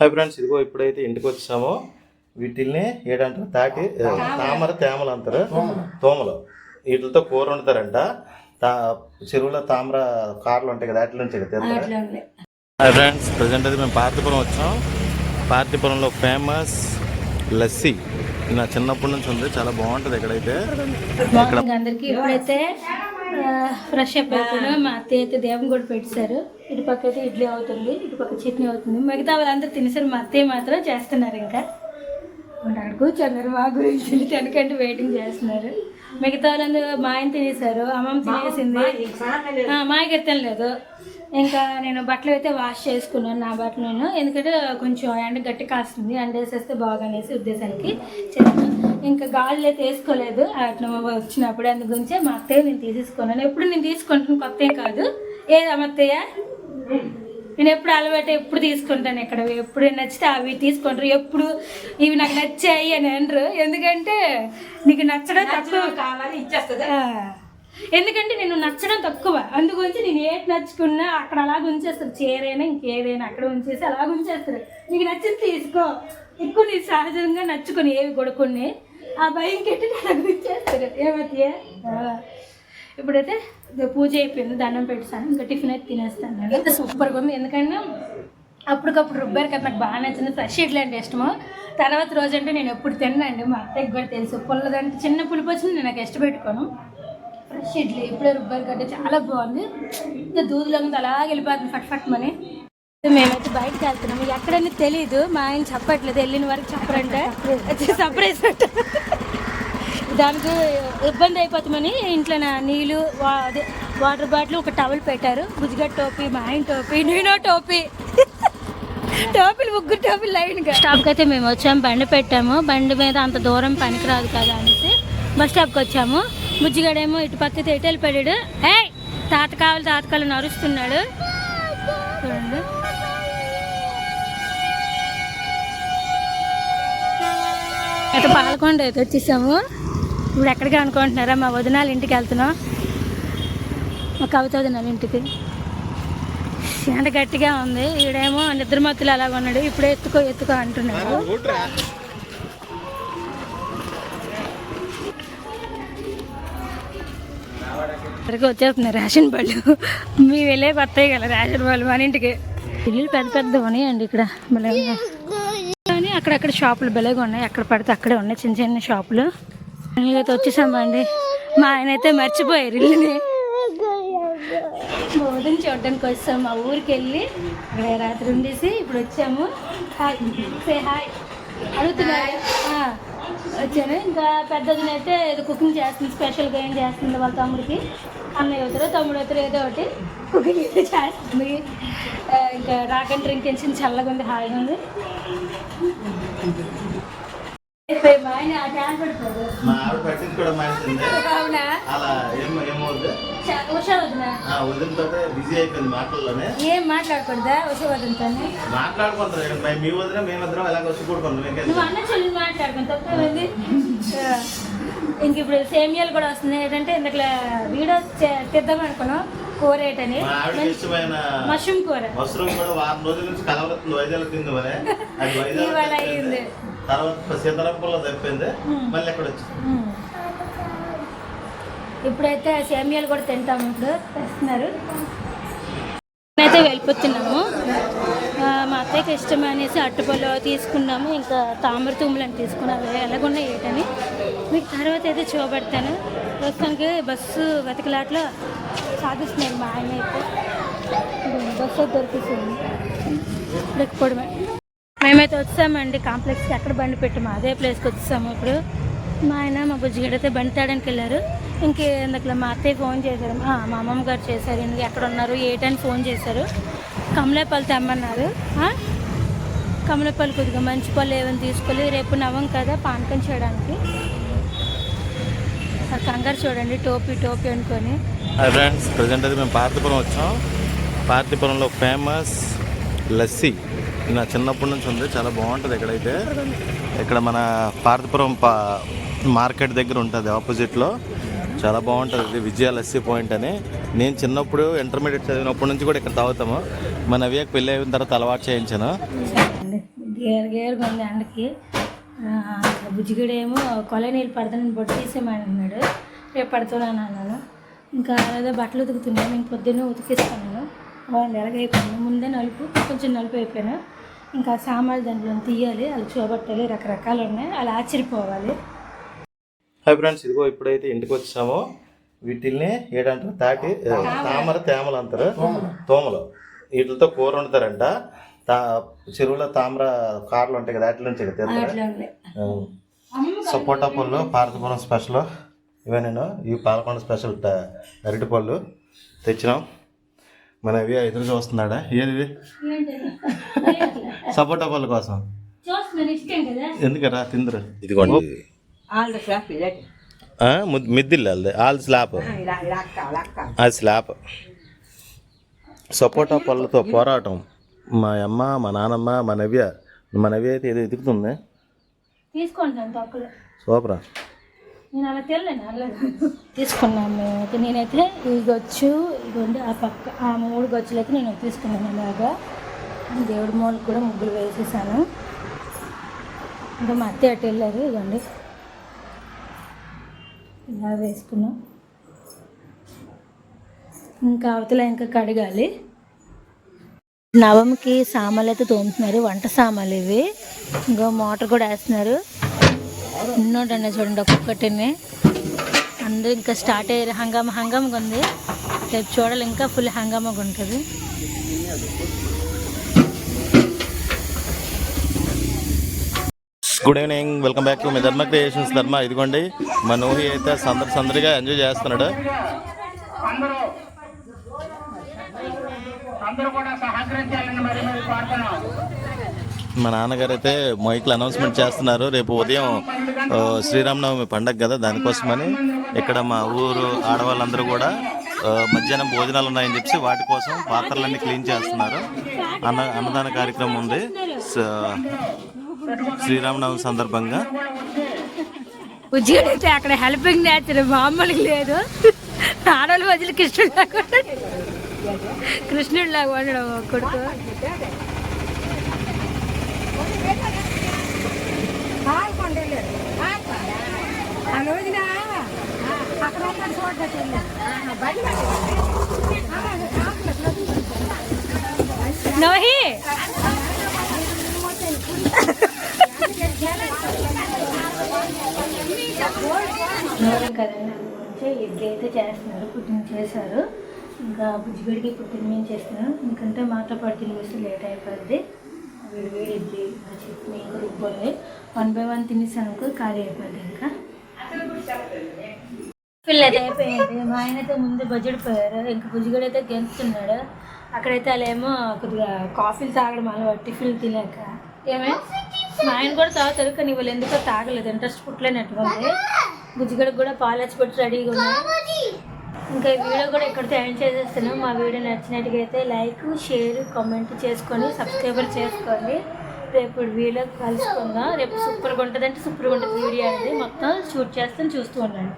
Hi friends ఇదిగో ఇప్పుడైతే ఇంటికి వచ్చామో. వీటిల్ని ఏడంటారు తాటి తామర. తేమలు అంటారు. తోమలు. వీటితో కూర వండుతారంట. తా చెరువులో తామర కార్లు ఉంటాయి కదా వాటి నుంచి హాయ్ ఫ్రెండ్స్ ప్రజెంట్ అయితే మేము పార్తీపురం వచ్చాం. పార్తీపురంలో ఫేమస్ లస్సీ. నా చిన్నప్పటి నుంచి ఉంది చాలా బాగుంటుంది ఇక్కడైతే. అందరికి. ఇప్పుడైతే ఫ్రెష్ అప్ అయిపోయినా మా అత్తయ్య అయితే దేవుని కూడా పెట్టారు ఇటు పక్క అయితే ఇడ్లీ అవుతుంది ఇటు పక్క చట్నీ అవుతుంది. మిగతా వాళ్ళందరూ తినేసారు మా అత్తయ్య మాత్రం చేస్తున్నారు ఇంకా. అక్కడ కూర్చున్నారు మా గురించి తినకంటే వెయిటింగ్ చేస్తున్నారు. మిగతా వాళ్ళందరూ మా ఆయన తినేసారు అమ్మమ్మ తినేసింది. మా ఆయన తినలేదు ఇంకా నేను బట్టలు అయితే వాష్ చేసుకున్నాను నా బట్టలు నేను. ఎందుకంటే కొంచెం ఎండ గట్టి కాస్తుంది ఎండ వేసేస్తే బాగా అనేసి ఉద్దేశానికి చేస్తాను ఇంకా గాళ్ళు అయితే వేసుకోలేదు అట్లా వచ్చినప్పుడు అందు గురించే మా అత్తయ్య నేను తీసేసుకున్నాను. ఎప్పుడు నేను తీసుకుంటాను కొత్త కాదు. ఏది అమ్మత్తయ్య నేను ఎప్పుడు అలవాటు ఎప్పుడు తీసుకుంటాను ఇక్కడ. ఎప్పుడు నచ్చితే అవి తీసుకుంటారు. ఎప్పుడు ఇవి నాకు నచ్చాయి అని అనరు. ఎందుకంటే నీకు నచ్చడం తక్కువ కావాలి ఇచ్చేస్తుంది. ఎందుకంటే నేను నచ్చడం తక్కువ. అందుగురించి నేను ఏది నచ్చుకున్నా అక్కడ అలాగ ఉంచేస్తారు. చీరైనా ఇంకేదైనా అక్కడ ఉంచేసి అలాగ ఉంచేస్తారు. నీకు నచ్చింది తీసుకో. ఎక్కువ నీ సహజంగా నచ్చుకొని ఏవి కొడుకుని ఆ భయం కెట్టి నాకు ఉంచేస్తారు ఏమతియా ఇప్పుడైతే పూజ అయిపోయింది. దండం పెట్టాను ఇంకా టిఫిన్ అయితే తినేస్తాను నేను. ఎంత సూపర్గా ఉంది. ఎందుకంటే అప్పటికప్పుడు రుబ్బారు కదా నాకు బాగా నచ్చింది. ఫ్రెష్ ఇడ్లీ అంటే ఇష్టము. తర్వాత రోజు అంటే నేను ఎప్పుడు తిన్నాండి. మా అత్తయ్యకి కూడా తెలుసు. పుల్లదంటే చిన్న పులిపొచ్చింది నేను నాకు ఇష్టపెట్టుకోను. ఫ్రెష్ ఇడ్లీ ఇప్పుడే రుబ్బారు కంటే చాలా బాగుంది. ఇంకా దూదులో ఉంది వెళ్ళిపోతుంది ఫట్ ఫట్ మని. మేమైతే బయటకు వెళ్తున్నాము. ఎక్కడని తెలియదు మా ఆయన చెప్పట్లేదు వెళ్ళిన వరకు చెప్పరంటే. సర్ప్రైజ్ దానికి ఇబ్బంది అయిపోతామని ఇంట్లో నా నీళ్ళు వా- అదే వాటర్ బాటిల్ ఒక టవల్ పెట్టారు. గుజ్జిగట్ టోపీ మా ఆయన టోపీ నేను టోపీ. టోపీలు ముగ్గురు టోపీలు లైన్గా. స్టాప్కి అయితే మేము వచ్చాము బండి పెట్టాము. బండి మీద అంత దూరం పనికిరాదు కదా అనేసి బస్ స్టాప్కి వచ్చాము. బుజ్జిగాడేమో ఇటు పక్కకి ఎటు వెళ్ళిపోయాడు. ఏ తాత కావాలి తాత కాలు నరుస్తున్నాడు చూడండి. అయితే పాలకొండ అయితే వచ్చేసాము. ఇప్పుడు ఎక్కడికి అనుకుంటున్నారా? మా వదినాల ఇంటికి వెళ్తున్నాం. మా కవిత వదినాల ఇంటికి. ఎండ గట్టిగా ఉంది. ఈడేమో నిద్రమత్తులు అలాగ ఉన్నాడు. ఇప్పుడు ఎత్తుకో ఎత్తుకో అంటున్నాడు. ఇక్కడికి వచ్చేస్తున్నారు రేషన్ బళ్ళు. మేము వెళ్ళే కొత్తవి కదా రేషన్ బళ్ళు మన ఇంటికి. ఇల్లు పెద్ద పెద్ద ఉన్నాయండి ఇక్కడ. మళ్ళీ కానీ అక్కడక్కడ షాపులు బెలగా ఉన్నాయి. ఎక్కడ పడితే అక్కడే ఉన్నాయి చిన్న చిన్న షాపులు. అయితే వచ్చేసామండి. మా ఆయన అయితే మర్చిపోయారు ఇల్లుని. మా వదిన చూడడానికి వచ్చాం మా ఊరికి వెళ్ళి అక్కడ రాత్రి ఉండేసి ఇప్పుడు వచ్చాము. హాయ్ సే హాయ్ అడుగుతున్నారు? ఆ, వచ్చాను. ఇంకా పెద్దదిని అయితే ఏదో కుకింగ్ చేస్తుంది స్పెషల్గా ఏం చేస్తుంది వాళ్ళ తమ్ముడికి. అన్నయ్య అవుతారు తమ్ముడు అవుతారు ఏదో ఒకటి కుకింగ్ అయితే చేస్తుంది. ఇంకా రాకంటే డ్రింక్ చల్లగా ఉంది హాయిగా ఉంది. మా పెడతాడు. మా ఆవిడ పట్టించుకోవడం మానేసింది అవునా? అలా ఏం ఏమవుద్ది చ- ఉషా వదిన? ఆ వదినతో బిజీ అయిపోయింది మాటల్లోనే. ఏం మాట్లాడకూడదా ఉషా వదినతోని? మాట్లాడుకుంటారు ఇక్కడ మేము వదిన ఎలాగ వచ్చి కూడుకుంటాం. ఇంకేం ఇంక ఇప్పుడు సేమియాలు కూడా వస్తున్నాయి. ఏంటంటే ఇందులో వీడియో తీద్దాం అనుకున్నాం. కూర ఏంటని? మష్రూమ్ కూర. మష్రూమ్ కూడా వారం రోజుల నుంచి కలవరుతుంది వైద్యాలు తింది మరి ఇవాళ అయ్యింది. తర్వాత సీతారాంపూర్లో తప్పింది. మళ్ళీ ఎక్కడ వచ్చింది. ఇప్పుడైతే సేమియాలు కూడా తింటాము ఇప్పుడు. తెస్తున్నారు. అయితే వెళ్ళిపోతున్నాము. మా అత్తయ్యకి ఇష్టం అనేసి అట్టుపళ్ళు తీసుకున్నాము ఇంకా తామర తుమ్ములని తీసుకున్నాము ఎలాగున్నా ఎలాగున్నాయి ఏంటని. మీకు తర్వాత అయితే చూపెడతాను. ప్రస్తుతానికి బస్సు వెతకలాట్లో సాగిస్తున్నారు మా ఆయన అయితే. బస్సు అయితే దొరికిస్తుంది లేకపోవడమే మేమైతే వచ్చామండి కాంప్లెక్స్కి. ఎక్కడ బండి పెట్టాము అదే ప్లేస్కి వచ్చాము ఇప్పుడు. మా ఆయన మా బుజ్జిగడ అయితే బండి తేడానికి వెళ్ళారు. ఇంకే ఇందాక మా అత్తయ్య ఫోన్ చేశారు. మా అమ్మమ్మ గారు చేశారు. ఇందుకు ఎక్కడ ఉన్నారు ఏటని ఫోన్ చేశారు. కమలేపల్లి తెమ్మన్నారు. ఆ? కమలేపల్లి కొద్దిగా మంచి పళ్ళు ఏమైనా తీసుకోవాలి రేపు నవం కదా పానకం చేయడానికి. ఆ కంగారు చూడండి టోపీ టోపీ అనుకొని. ఫ్రెండ్స్ ప్రజెంట్ అయితే మేము పార్థిపురం వచ్చాం. పార్థిపురంలో ఫేమస్ లస్సీ. నా చిన్నప్పటి నుంచి ఉంది చాలా బాగుంటుంది ఎక్కడైతే ఇక్కడ మన పార్థిపురం పా మార్కెట్ దగ్గర ఉంటుంది ఆపోజిట్లో చాలా బాగుంటుంది. ఇది విజయ లస్సీ పాయింట్ అని. నేను చిన్నప్పుడు ఇంటర్మీడియట్ చదివినప్పటి నుంచి కూడా ఇక్కడ తాగుతాము. మన అవి పెళ్ళి అయిన తర్వాత అలవాటు చేయించాను. గేర్ గేరుగా ఉంది అండకి ఆ, బుజ్జిగడేమో కొల నీళ్ళు పడతానని బొట్టు తీసేయమన్నాడు రేపు పడుతున్నాను అన్నాను. ఇంకా ఏదో బట్టలు ఉతుకుతున్నాను నేను పొద్దున్నే ఉతికిస్తాను. వాళ్ళు ఎలాగైపోయాను ముందే నలుపు కొంచెం నలుపు అయిపోయాను. ఇంకా సామాన్లు దాంట్లో తీయాలి. అవి చూపట్టాలి. రకరకాలు ఉన్నాయి. అలా ఆశ్చర్యపోవాలి. హాయ్ ఫ్రెండ్స్ ఇదిగో ఇప్పుడైతే ఇంటికి వచ్చామో. వీటిల్ని ఏడంటారు తాటి తామర. తేమలు అంటారు. తోమలు. వీటితో కూర వండుతారంట. తా చెరువులో తామర కార్లు ఉంటాయి కదా నుంచి అట్లా ఉన్నాయి సపోటా పళ్ళు పార్వతీపురం స్పెషల్ ఇవే నేను ఇవి పాలకొండ స్పెషల్ అరటి పళ్ళు తెచ్చినాం. మన ఇవి ఎదురు చూస్తున్నాడా? ఏది ఇది? సపోటా పళ్ళు కోసం. ఎందుకరా? తిందరు. ఇదిగోండి. అది ఆల్ స్లాబ్ ఇలా అక్క అక్క అది స్లాబ్ సపోటా పళ్ళతో పోరాటం మా అమ్మ మా నాన్నమ్మ మా నవ్య మా నవ్య అయితే ఏదో ఎదుగుతుంది సూపరా నేను అలా తీసుకున్నాను మేమైతే నేనైతే ఈ గొచ్చు ఇదిగోండి ఆ పక్క ఆ మూడు గొచ్చులు అయితే నేను తీసుకున్నాను ఇలాగా. దేవుడి మూలకు కూడా ముగ్గులు వేసేసాను. ఇంకా మా అత్తయ్య అటు వెళ్ళారు ఇదిగోండి. ఇలా వేసుకున్నాం. ఇంకా అవతల ఇంకా కడగాలి. నవంకి సామాన్లు అయితే తోముతున్నారు. వంట సామాన్లు ఇవి. ఇంకో మోటార్ కూడా వేస్తున్నారు. ఉన్నోటండి చూడండి ఒక్కొక్కటిని. అందరూ ఇంకా స్టార్ట్ అయ్యారు. హంగామ హంగామగా ఉంది. రేపు చూడాలి ఇంకా ఫుల్ హంగామగా ఉంటుంది. Good evening welcome back to me Dharma creations ధర్మ ఇదిగోండి మా నోహి అయితే సందడి సందడిగా ఎంజాయ్ చేస్తున్నాడు. మా నాన్నగారు అయితే మైక్లు అనౌన్స్మెంట్ చేస్తున్నారు. రేపు ఉదయం శ్రీరామనవమి పండగ కదా దానికోసమని ఇక్కడ మా ఊరు ఆడవాళ్ళందరూ కూడా మధ్యాహ్నం భోజనాలు ఉన్నాయని చెప్పి వాటి కోసం పాత్రలన్నీ క్లీన్ చేస్తున్నారు. అన్న అన్నదాన కార్యక్రమం ఉంది. శ్రీరామనవమి సందర్భంగా. ఉద్యోగం అయితే అక్కడ హెల్పింగ్ నేచర్ మామూలుగా లేదు. ఆడవాళ్ళు వదిలి కృష్ణుడు లాగా కృష్ణుడు లాగా ఉండడం కొడుకు. నోహి నూనె కదండి అందుగురించి ఇడ్లీ అయితే చేస్తున్నారు పుట్టిన చేశారు ఇంకా బుజ్జిగడికి ఇప్పుడు తిని చేస్తున్నాను ఎందుకంటే మాతో పాటు తినిపిస్తే లేట్ అయిపోద్ది. వేడి వేడి ఇడ్లీ ఇంకా చట్నీ ఇంకా రుబ్బాలి వన్ బై వన్ తినేసాను ఖాళీ అయిపోద్ది ఇంకా. పిల్లలు అయిపోయింది. మా ఆయన అయితే ముందు బడ్జెట్ పోయారు. ఇంకా బుజ్జిగడి అయితే గెంతుతున్నాడు. అక్కడైతే వాళ్ళేమో కొద్దిగా కాఫీలు తాగడం అలవాటు టిఫిన్లు తినాక. ఏమే? మా ఆయన కూడా తాగుతారు కానీ వాళ్ళు ఎందుకో తాగలేదు. ఇంట్రెస్ట్ పుట్టలేనట్టుగా ఉంది. బుజ్జిగడికి కూడా పాలు పెట్టి రెడీగా ఉన్నాయి ఇంకా ఈ వీడియో కూడా ఇక్కడితో ఎండ్ చేసేస్తున్నాం. మా వీడియో నచ్చినట్టుగా అయితే లైక్ షేర్ కామెంట్ చేసుకొని సబ్స్క్రైబర్ చేసుకోండి. రేపు వీడియో కలుసుకుందాం. రేపు సూపర్గా ఉంటుంది అంటే సూపర్గా ఉంటుంది వీడియో అనేది. మొత్తం షూట్ చేస్తాను చూస్తూ ఉండండి.